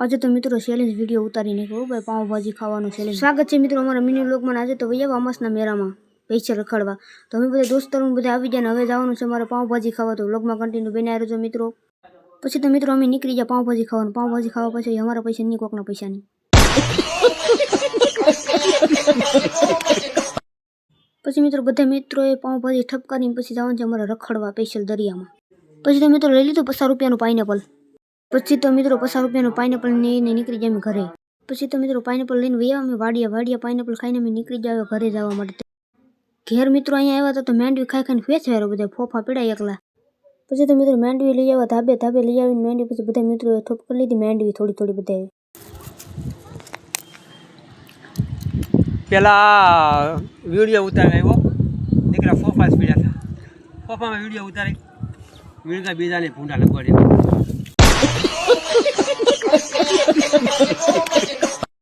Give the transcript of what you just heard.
આજે તો મિત્રો ચેલેન્જ વીડિયો ઉતારીને કહું, ભાઈ પાઉંભાજી ખાવાનો ચેલેન્જ સ્વાગત છે મિત્રો અમારા મિની બ્લોગમાં આજે તો વૈયા અમાસના મેળામાં પૈસા રખડવા. તો અમે બધા દોસ્તરો બધા આવી ગયા હવે જવાનું છે અમારે પાઉંભાજી ખાવા. તો બ્લોગમાં કન્ટિન્યુ બનાવી રહેજો મિત્રો. પછી તો મિત્રો અમે નીકળી ગયા પાઉંભાજી ખાવાનું. પાઉંભાજી ખાવા પછી અમારા પૈસા નહીં કોકના પૈસા નહીં પછી મિત્રો બધા મિત્રોએ પાઉંભાજી ઠપકારીને પછી જવાનું છે અમારે રખડવા સ્પેશિયલ દરિયામાં. પછી તો મિત્રો લઈ લીધું પચાસ રૂપિયાનું પાઇનેપલ પછી તો મિત્રો પચાસ રૂપિયાનું પાઇનેપલ લઈને નીકળી જાય અમે ઘરે. પછી તો મિત્રો પાઇનેપલ લઈને વૈયા અમે વાડિયા વાડિયા પાઇનેપલ ખાઈને અમે નીકળી જાય ઘરે જવા માટે. ઘેર મિત્રો અહીંયા આવ્યા હતા તો મેંડવી ખાઈ ખાઈને ફેસ વેરો બધા ફોફા પીડાય એકલા. પછી તો મિત્રો મેંડવી લઈ આવ્યા, ધાબે ધાબે લઈ આવીને મેંડવી, પછી બધા મિત્રોએ થોપ કરી લીધી, મેંડવી થોડી થોડી બધા પેલા વીડિયો ઉતારી આવ્યો. દીકરા ફોફા જ પીડ્યા હતા. ફોફામાં વીડિયો ઉતારી. વીડિયો બીજાને ભૂંડા લગાડ્યા